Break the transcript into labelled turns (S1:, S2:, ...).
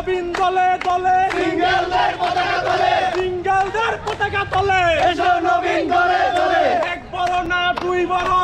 S1: নবীন দলে দলে। সিঙ্গেলদের পতাকা তলে।
S2: সিঙ্গেলদের পতাকা তলে।
S1: এসো নবীন দলে দলে।
S2: এক বড় না দুই বড়।